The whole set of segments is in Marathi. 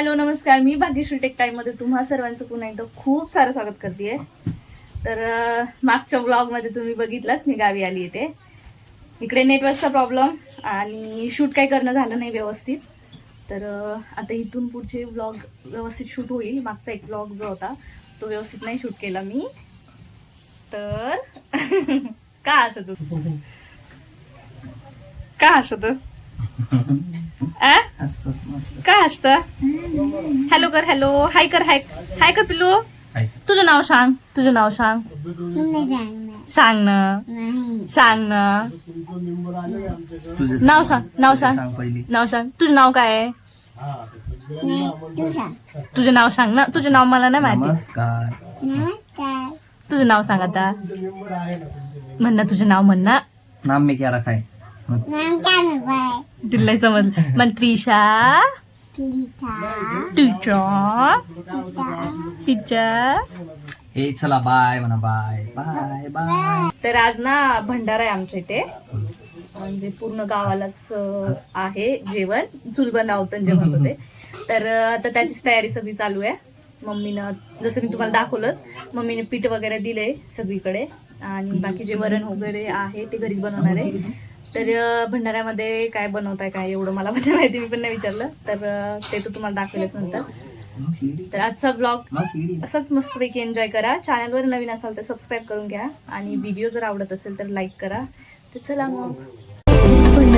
हॅलो नमस्कार. मी भाग्यश्री टेक टाईममध्ये तुम्हा सर्वांचं पुन्हा एकदा खूप सारं स्वागत करते तर मागच्या ब्लॉगमध्ये तुम्ही बघितलंच मी गावी आली येते इकडे नेटवर्कचा प्रॉब्लेम आणि शूट काही करणं झालं नाही व्यवस्थित. तर आता इथून पुढचे ब्लॉग व्यवस्थित शूट होईल. मागचा एक ब्लॉग जो होता तो व्यवस्थित नाही शूट केला मी. तर का हसत होतो? का हसत होतो? काय असतं? हॅलो कर हॅलो. हाय कर हाय. हाय कर पिलू तुझं नाव सांग. तुझं नाव सांग. सांग ना. सांग ना. नाव सांग नाव सांग. पहिली. नाव सांग. तुझं नाव काय आहे? तुझं नाव सांग ना. तुझं नाव मला नाही माहिती. नमस्कार. तुझं नाव सांग आता. म्हण ना तुझं नाव म्हण ना. नाम में क्या? रखा है तिला नाही समज. म्हण त्रिशा तुझ्या? तिच्या ए चला बाय म्हणा बाय. Bye bye. तर आज ना भंडारा आहे आमच्या इथे. म्हणजे पूर्ण गावालाच अं, आहे जेवण. चुलबन नावतन जे म्हणतो ते तर अं, आता त्याचीच तयारी सगळी चालू आहे. मम्मीनं जसं मी तुम्हाला दाखवलंच मम्मीने पीठ वगैरे दिले सगळीकडे. आणि बाकी जे वरण वगैरे आहे ते घरीच बनवणार आहे. तर भंडाऱ्यामध्ये काय बनवताय काय एवढं मला पण नाही माहिती मी पण नाही विचारलं. तर ते तर तुम्हाला दाखवलंच नंतर. तर आजचा ब्लॉग असंच मस्तपैकी एन्जॉय करा. चॅनलवर नवीन असाल तर सबस्क्राईब करून घ्या. आणि व्हिडिओ जर आवडत असेल तर लाईक करा. तर चला मग.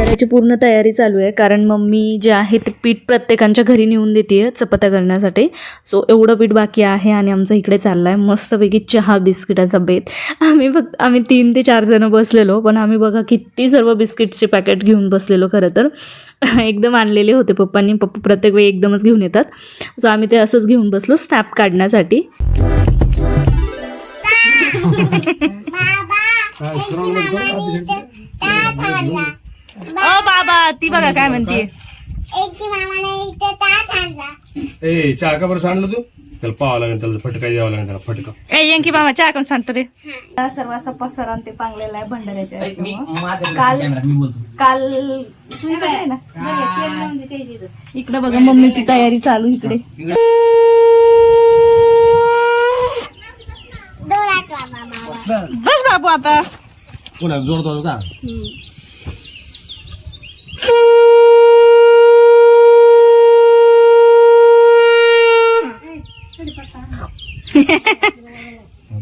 भंडाऱ्याची पूर्ण तयारी चालू आहे. कारण मम्मी जे आहे ते पीठ प्रत्येकांच्या घरी नेऊन देते चपात्या करण्यासाठी. सो एवढं पीठ बाकी आहे आणि आमचं इकडे चाललं आहे मस्तपैकी चहा बिस्किटाचा बेत. आम्ही फक्त आम्ही तीन ते चार जणं बसलेलो पण आम्ही बघा किती सर्व बिस्किटचे पॅकेट घेऊन बसलेलो खरं तर. एकदम आणलेले होते पप्पांनी. पप्पा प्रत्येक वेळी एकदमच घेऊन येतात. सो आम्ही ते असंच घेऊन बसलो स्नॅप काढण्यासाठी. ओ बाबा ती बघा काय म्हणते. ए चहा का बरं सांडलं तू? त्याला पाहावं लागेल त्याला फटका द्यावा लागेल त्याला फटका. ए यांकी बाबा चहा कोण सांगतो रे? सर्व असा पसारा आणि ते पांगलेला आहे भंडाऱ्याच्या. काल काल इकडे आहे ना? इकडे बघा मम्मीची तयारी चालू इकडे. बस बाबू आता. पुन्हा जोडतो का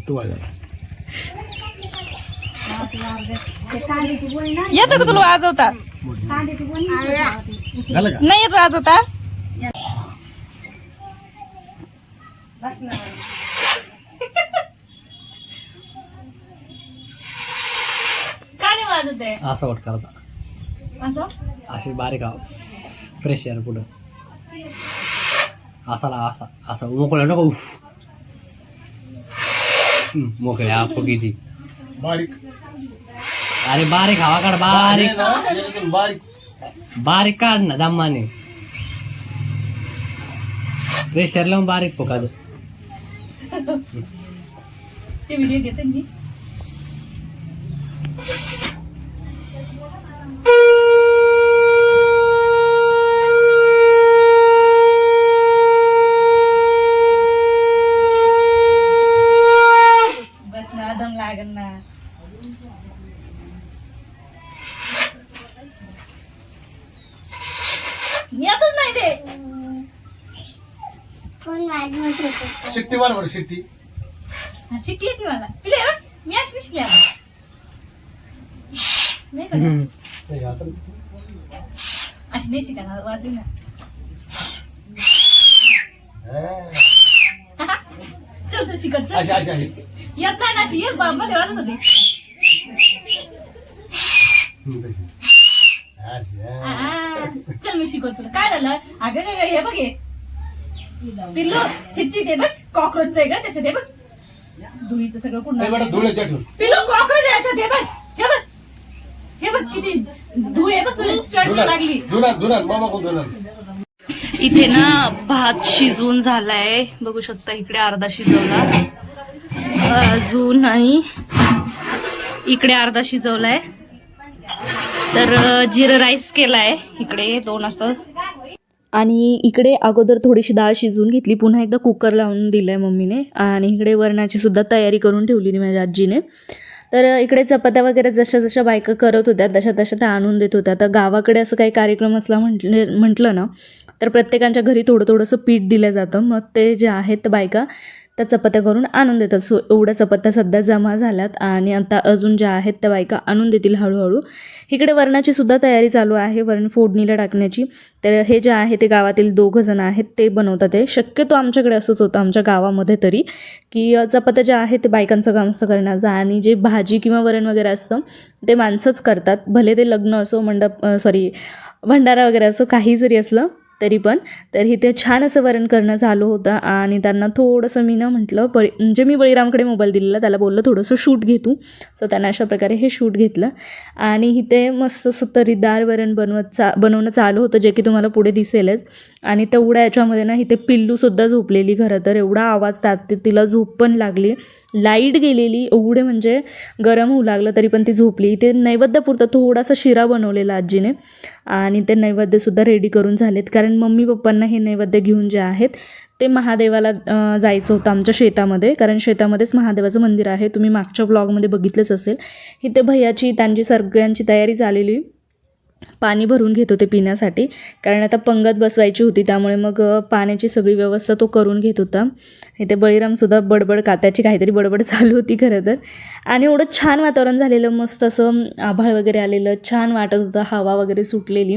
तू येतं का तुला वाजवता? नाही येत वाजवता? का नाही वाजत आहे असं वाट करता. असं? अशी बारीक आव प्रेशर पुढं. असाला असा असं. मोकळ्या नको. उफ. मोकळ्या किती बारीक. अरे बारीक हवा काढ बारीक. बारीक बारीक. काढ ना दमाने. प्रेशर लावून बारीक पोकाद ते व्हिडिओ घेते मी बस ना दम लागन ना येतच नाही ते. शिट्टी बरोबर शिट्टी. हा, शिकली ती मला. पिले हं? मी अशी शिकले आता नाही का? अशी नाही शिकणार वाजली ना. चल चल शिकत चल. अशी अशी अशी. येत नाही ना अशी. येत बा मध्ये वाजत होती. हम्म, तशी. मी शिकवतो तुला. काय झालं? अगं गं, हे बघ हे. पिल्लू चिचित आहे बघ. कॉक्रोच आहे का त्याच्यात हे बघ. धुळीचं सगळं ए, बेटा कुंड धुळे त्या ठेव पिल्लू कॉक्रोच आहे याच्यात, हे बघ. हे बघ. हे बघ किती धूळ आहे बघ तुला चढणी लागली. धुणार धुणार मामा कोण धुणार इथे ना भात शिजवून झालाय. बघू शकता इकडे अर्धा शिजवला. अजून आणि इकडे अर्धा शिजवलाय. तर जिरं राईस आहे इकडे दोन असं. आणि इकडे अगोदर थोडीशी डाळ शिजवून घेतली. पुन्हा एकदा कुकर लावून दिलं आहे मम्मीने. आणि इकडे वरणाची सुद्धा तयारी करून ठेवली होती माझ्या आजीने. तर इकडे चपात्या वगैरे जशा जशा बायका करत होत्या तशा तशा त्या आणून देत होत्या. तर गावाकडे असं काही कार्यक्रम असला म्हटले म्हटलं ना तर प्रत्येकांच्या घरी थोडं थोडंसं पीठ दिलं जातं. मग ते जे आहेत बायका त्या चपात्या करून आणून देतात. सो एवढ्या चपात्या सध्या जमा झाल्यात आणि आता अजून ज्या आहेत त्या बायका आणून देतील हळूहळू. इकडे वरणाची सुद्धा तयारी चालू आहे वरण फोडणीला टाकण्याची. तर हे जे आहे ते गावातील दोघं जण आहेत ते बनवतात ते शक्यतो आमच्याकडे असंच होतं आमच्या गावामध्ये तरी की चपात्या ज्या आहेत ते बायकांचं काम असं करण्याचं आणि जे भाजी किंवा वरण वगैरे असतं ते माणसंच करतात. भले ते लग्न असो मंडप सॉरी भंडारा वगैरे असो काही जरी असलं तरी पण. तर इथे छान असं वरण करणं चालू होतं आणि त्यांना थोडंसं मी ना म्हटलं बळी म्हणजे मी बळीरामकडे मोबाईल दिलेला त्याला बोललं थोडंसं शूट घेतो सो त्यांना अशा प्रकारे हे शूट घेतलं. आणि इथे मस्त असं तरीदार वरण बनवत चा बनवणं चालू होतं जे की तुम्हाला पुढे दिसेलच. आणि तेवढ्या याच्यामध्ये ना इथे पिल्लूसुद्धा झोपलेली खरं तर एवढा आवाज त्यात तिला झोप पण लागली. लाइट गेलेली एवढे म्हणजे गरम होऊ लागलं तरी पण ती झोपली. इथे नैवेद्यापुरता थोडासा शिरा बनवलेला आजीने आणि ते नैवेद्यसुद्धा रेडी करून झालेत. कारण मम्मी पप्पांना हे नैवेद्य घेऊन जे आहेत ते महादेवाला जायचं होतं आमच्या शेतामध्ये. कारण शेतामध्येच महादेवाचं मंदिर आहे. तुम्ही मागच्या ब्लॉगमध्ये बघितलंच असेल. इथे भैयाची त्यांची सगळ्यांची तयारी झालेली. पाणी भरून घेत होते पिण्यासाठी. कारण आता पंगत बसवायची होती त्यामुळे मग पाण्याची सगळी व्यवस्था तो करून घेत होता. इथे बळीरामसुद्धा बडबड कात्याची काहीतरी बडबड चालू होती खरं तर. आणि एवढं छान वातावरण झालेलं मस्त असं आभाळ वगैरे आलेलं छान वाटत होतं हवा वगैरे सुटलेली.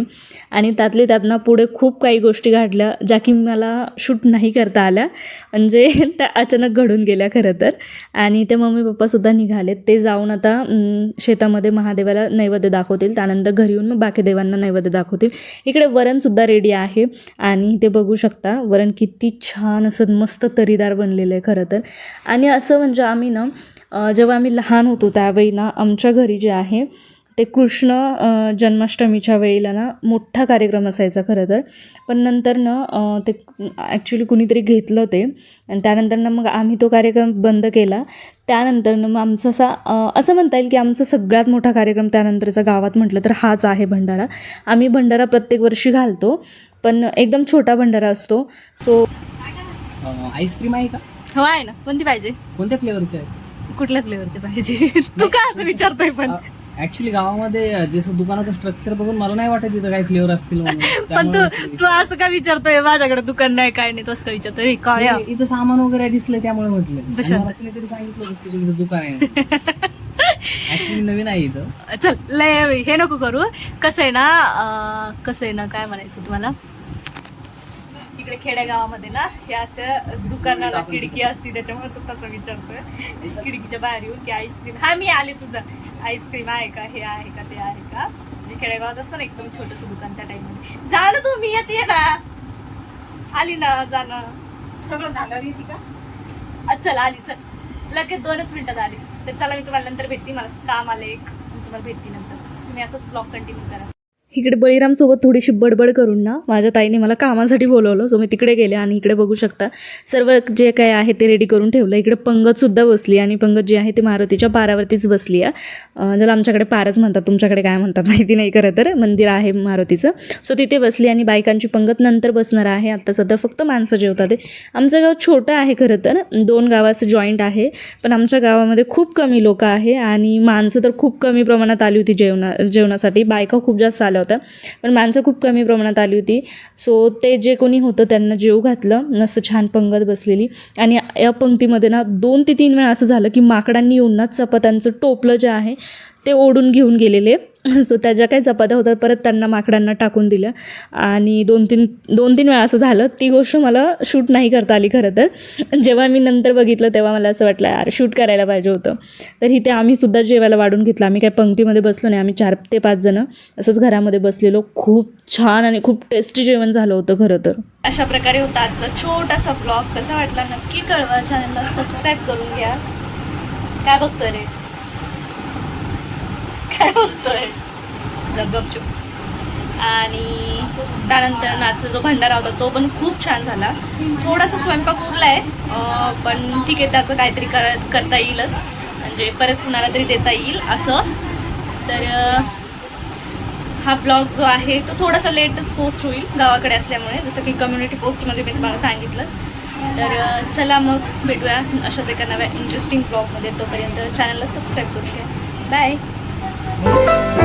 आणि त्यातले त्यातनं पुढे खूप काही गोष्टी घडल्या ज्या की मला शूट नाही करता आल्या. म्हणजे त्या अचानक घडून गेल्या खरं तर. आणि ते मम्मी पप्पासुद्धा निघालेत. ते जाऊन आता शेतामध्ये महादेवाला नैवेद्य दाखवतील. त्यानंतर घरी येऊन मग बाकी देवांना नैवेद्य दाखवतील. इकडे वरणसुद्धा रेडी आहे. आणि ते बघू शकता वरण किती छान असं मस्त तरीदार बनलेलं आहे खरं तर. आणि असं म्हणजे आम्ही ना जेव्हा आम्ही लहान होतो त्यावेळी ना आमच्या घरी जे आहे ते कृष्ण जन्माष्टमीच्या वेळेला ना मोठा कार्यक्रम असायचा खरं तर. पण नंतर ना ते ॲक्च्युली कुणीतरी घेतलं ते. आणि त्यानंतर ना मग आम्ही तो कार्यक्रम बंद केला. त्यानंतर मग आमचा असा असं म्हणता येईल की आमचा सगळ्यात मोठा कार्यक्रम त्यानंतरचा गावात म्हटलं तर हाच आहे भंडारा. आम्ही भंडारा प्रत्येक वर्षी घालतो पण एकदम छोटा भंडारा असतो. सो आईस्क्रीम आहे का? हो आहे ना. कोणती पाहिजे? कोणत्या फ्लेवरची आहे? कुठल्या फ्लेवरची पाहिजे? तू का असं विचारतोय पण? ऍक्च्युली गावामध्ये जसं दुकानाचं स्ट्रक्चर बघून मला नाही वाटत तिथं काही फ्लेवर असतील म्हणून. पण त्यामुळे तू तू असं का विचारतोय? माझ्याकडे दुकान नाही काय नाही तसं का विचारतोय? हे काय हे इथं सामान वगैरे दिसलं त्यामुळे म्हटलं. आणि कुणीतरी सांगितलं होतं की इथं दुकान आहे. ऍक्च्युली नवीन आहे इथं. चल लय हे नको करू. कसं आहे ना अं, कसं आहे ना काय म्हणायचं तुम्हाला? इकडे खेडेगावामध्ये ना हे असं दुकानाला खिडकी असते त्याच्यामुळे तू तसं विचारतोय. खिडकीच्या बाहेर येऊन की आईस्क्रीम हा मी आले तुझं. आईस्क्रीम आहे का? हे आहे का? ते आहे का? म्हणजे खेडेगावात असतं ना एकदम छोटस दुकान त्या टाइममध्ये जा ना तू मी येते ना. आली ना जाणं सगळं झालं येते का चल आली चल. लगेच दोनच मिनिटात आली. तर चला मी तुम्हाला नंतर भेटते. मला काम आलं एक. तुम्हाला भेटते नंतर. तुम्ही असंच ब्लॉग कंटिन्यू करा. इकडे बळीरामसोबत थोडीशी बडबड करून ना माझ्या ताईने मला कामासाठी बोलवलं. सो मी तिकडे गेले आणि इकडे बघू शकता सर्व जे काय आहे ते रेडी करून ठेवलं. इकडे पंगतसुद्धा बसली आणि पंगत जी आहे ती मारुतीच्या पारावरतीच बसली आहे. ज्याला आमच्याकडे पारच म्हणतात तुमच्याकडे काय म्हणतात माहिती नाही खरं तर मंदिर आहे मारुतीचं. सो तिथे बसली आणि बायकांची पंगत नंतर बसणार आहे. आत्ता सध्या फक्त माणसं जेवतात ते. आमचं गाव छोटं आहे खरं तर दोन गावाचं जॉईंट आहे. पण आमच्या गावामध्ये खूप कमी लोक आहे आणि माणसं तर खूप कमी प्रमाणात आली होती जेवणा जेवणासाठी. बायका खूप जास्त आल्या होतं. पण माणसं खूप कमी प्रमाणात आली होती. सो ते जे कोणी होतं त्यांना जेव घातलं. असं छान पंगत बसलेली. आणि या पंक्तीमध्ये ना दोन ते तीन वेळा असं झालं की माकडांनी येऊन ना चपात्यांचं टोपलं जे आहे ते ओढून घेऊन गेलेले. सो त्या ज्या काही चपात्या होतात परत त्यांना माकडांना टाकून दिल्या. आणि दोन तीन दोन तीन वेळा असं झालं. ती गोष्ट मला शूट नाही करता आली खरं तर. जेव्हा मी नंतर बघितलं तेव्हा मला असं वाटलं यार शूट करायला पाहिजे होतं. तर इथे आम्ही सुद्धा जेवायला वाढून घेतलं. आम्ही काही पंक्तीमध्ये बसलो नाही. आम्ही चार ते पाच जणं असंच घरामध्ये बसलेलो. खूप छान आणि खूप टेस्टी जेवण झालं होतं खरं तर. अशा प्रकारे होता आजचा छोटासा ब्लॉग कसा वाटला नक्की कळवा. चॅनलला सबस्क्राईब करून घ्या. काय बघतो रे? काय बघतोय गपचूप आणि त्यानंतर नाचा जो भंडारा होता तो पण खूप छान झाला. थोडासा स्वयंपाक उरलाय आहे पण ठीक आहे त्याचं काहीतरी कर करता येईलच. म्हणजे परत कुणाला तरी देता येईल असं. तर हा ब्लॉग जो आहे तो थोडासा लेटच पोस्ट होईल गावाकडे असल्यामुळे जसं की कम्युनिटी पोस्टमध्ये मी तुम्हाला सांगितलंच. तर चला मग भेटूया अशाच एका नव्या इंटरेस्टिंग ब्लॉगमध्ये तोपर्यंत चॅनलला सबस्क्राईब करून घ्या बाय Thank you.